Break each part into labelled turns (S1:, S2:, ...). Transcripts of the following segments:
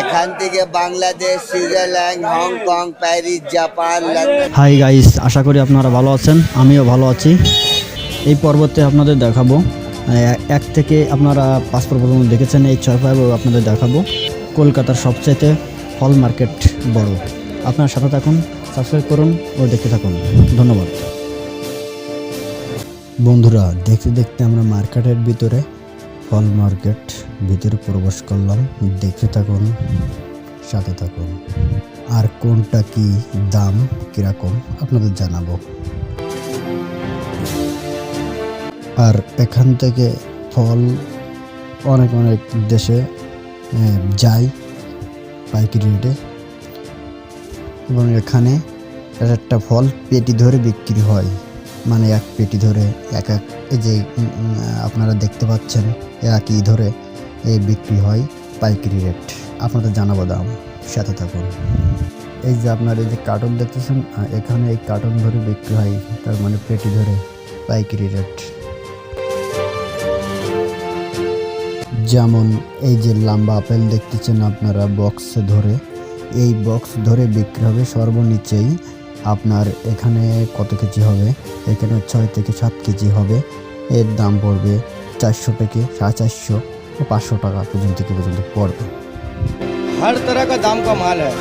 S1: এখান থেকে Bangladesh, Switzerland, Hong Kong, Paris, Japan
S2: hi guys আশা করি আপনারা ভালো আছেন, আমিও ভালো আছি। এই পর্বতে আপনাদের দেখাবো এক থেকে আপনারা পাঁচ পর্ব পর্যন্ত দেখেছেন, এই ছয় পর্ব আপনাদের দেখাবো। কলকাতার সবচাইতে ফল মার্কেট বড়। আপনার সাথে থাকুন সাবস্ক্রাইব করুন ও দেখতে থাকুন। ধন্যবাদ। বন্ধুরা, দেখতে দেখতে আমরা মার্কেটের ভিতরে ফল মার্কেট, ভিতরে প্রবেশ করলাম, দেখে থাকুন, সাথে থাকুন। আর কোনটা কি দাম, কীরকম, আপনাদের জানাব। আর এখান থেকে ফল অনেক অনেক দেশে যায় পাইকারি রেটে। এবং এখানে এক একটা ফল পেটি ধরে বিক্রি হয়। মানে এক পেটি ধরে, এক এক এই যে আপনারা দেখতে পাচ্ছেন একই ধরে এই বিক্রি হয় পাইকারি রেট। আপনাদের জানাব দাম, সাথে থাকুন। এই যে আপনার এই যে কার্টন দেখতেছেন এখানে এই কার্টন ধরে বিক্রি হয়, তার মানে পেটি ধরে পাইকারি রেট। যেমন এই যে লম্বা আপেল দেখতেছেন আপনারা বক্সে ধরে, এই বক্স ধরে বিক্রি হবে সর্বনিচেই আপনার এখানে কত কেজি হবে এখানে ছয় থেকে সাত কেজি হবে এর দাম পড়বে চারশো থেকে সাড়ে চারশো ও পাঁচশো টাকা পর্যন্ত কি পর্যন্ত পড়বে
S3: हर तरह का दाम का माल है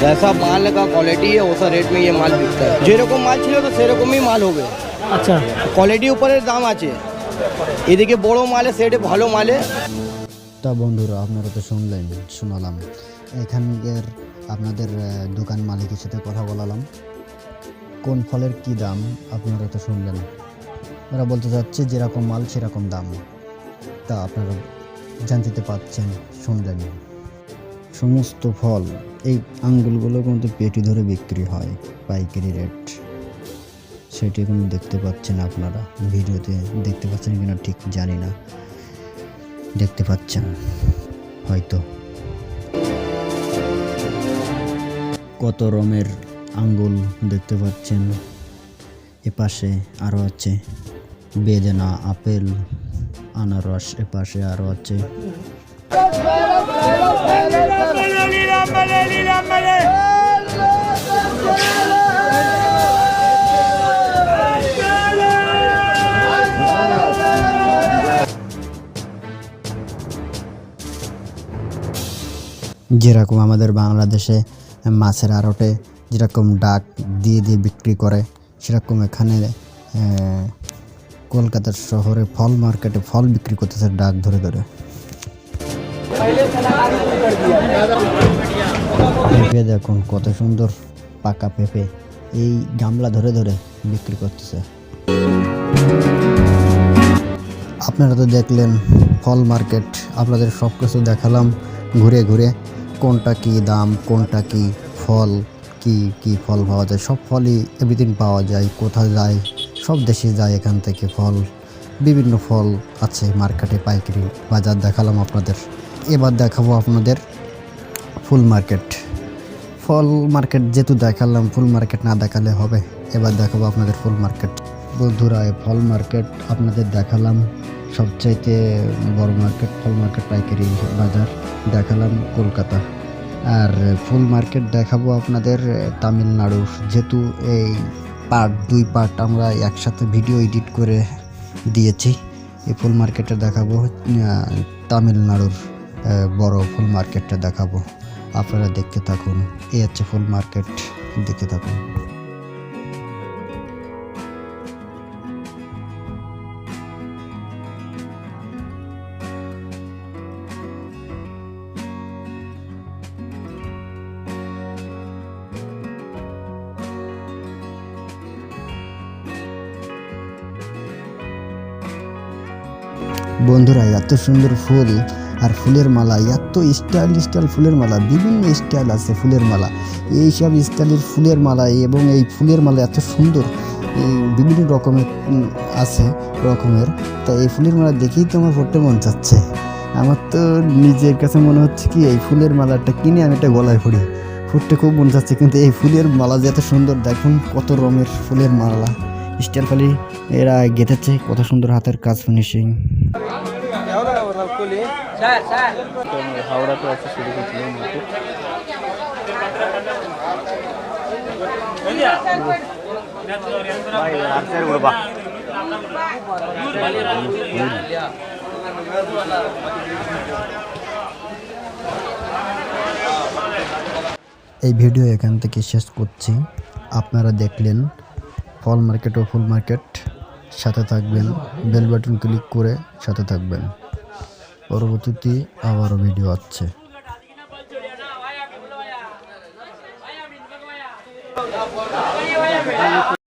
S3: जैसा माल का क्वालिटी है वैसा रेट में ये माल बिकता है যেরকম মাল ছিল তো সেরকমই মাল হবে
S2: আচ্ছা
S3: কোয়ালিটি উপরে দাম আছে এদিকে বড় মালে সেটে ভালো মালে
S2: তা বন্ধুরা আপনারা তো শুনলেন শোনালাম এখানকার আপনাদের আহ, দোকান মালিকের সাথে কথা বলালাম কোন ফলের কি দাম? আপনারা তো শুনলেন। ওরা বলতে চাচ্ছে যেরকম মাল, সেরকম দাম। তা আপনারা জানতে পাচ্ছেন, শুনলেন। সমস্ত ফল এই আঙ্গুলগুলো কিন্তু পেটি ধরে বিক্রি হয়, পাইকারি রেট। সেটি কিন্তু দেখতে পাচ্ছেন আপনারা? ভিডিওতে দেখতে পাচ্ছেন কিনা ঠিক জানি না। দেখতে পাচ্ছেন, হয়তো। কত রমের আঙ্গুল দেখতে পাচ্ছেন। এপাশে আরও আছে বেদেনা আপেল, আনারস, এপাশে আরও আছে। যেরকম আমাদের বাংলাদেশে মাছের আড়টে যেরকম ডাক দিয়ে দিয়ে বিক্রি করে, সেরকম এখানে কলকাতার শহরে ফল মার্কেটে ফল বিক্রি করতেছে ডাক ধরে ধরে। পেঁপে দেখুন কত সুন্দর পাকা পেঁপে, এই গামলা ধরে ধরে বিক্রি করতেছে। আপনারা তো দেখলেন ফল মার্কেট, আপনাদের সব কিছু দেখালাম ঘুরে ঘুরে, কোনটা কি দাম, কোনটা কি ফল। কি কি ফল পাওয়া যায়? সব ফলই এভরিদিন পাওয়া যায়, কোথায় যায়? সব দেশে যায় এখান থেকে ফল। বিভিন্ন ফল আছে মার্কেটে, পাইকারি বাজার দেখালাম আপনাদের। এবার দেখাবো আপনাদের ফুল মার্কেট। ফল মার্কেট যেহেতু দেখালাম, ফুল মার্কেট না দেখালে হবে। এবার দেখাবো আপনাদের ফুল মার্কেট। বন্ধুরা ফল মার্কেট আপনাদের দেখালাম। সবচাইতে বড় মার্কেট, ফল মার্কেট, পাইকারি বাজার দেখালাম কলকাতা। আর ফুল মার্কেট দেখাবো আপনাদের তামিলনাড়ুর। যেহেতু এই পার্ট দুই পার্ট আমরা একসাথে ভিডিও এডিট করে দিয়েছি, এই ফুল মার্কেটে দেখাবো। তামিলনাড়ুর বড় ফুল মার্কেটটা দেখাবো। আপনারা দেখতে থাকুন। এই হচ্ছে ফুল মার্কেট দেখতে থাকুন। বন্ধুরা, এত সুন্দর ফুল আর ফুলের মালা, এত স্টাইল স্টাইল ফুলের মালা, বিভিন্ন স্টাইল আছে ফুলের মালা। এই সব স্টাইলের ফুলের মালা এবং এই ফুলের মালা এত সুন্দর বিভিন্ন রকমের আছে রকমের। তা এই ফুলের মালা দেখেই তো আমার পড়তে মন চাচ্ছে। আমার তো নিজের কাছে মনে হচ্ছে কি, এই ফুলের মালাটা কিনে আমি এটা গলায় পড়ি ফুটতে খুব মন চাচ্ছে, কিন্তু এই ফুলের মালা যে এত সুন্দর, দেখুন কত রঙের ফুলের মালা। স্টাইল ফালি এরা গেঁথেছে, কত সুন্দর হাতের কাজ ফিনিশিং
S3: হাওড়া তো আছে শুরু
S2: এই ভিডিও এখান থেকে শেষ করছি আপনারা দেখলেন ফল মার্কেট ও ফুল মার্কেট সাথে থাকবেন বেল বাটন ক্লিক করে সাথে থাকবেন। পরবর্তীতে আবারও ভিডিও আছে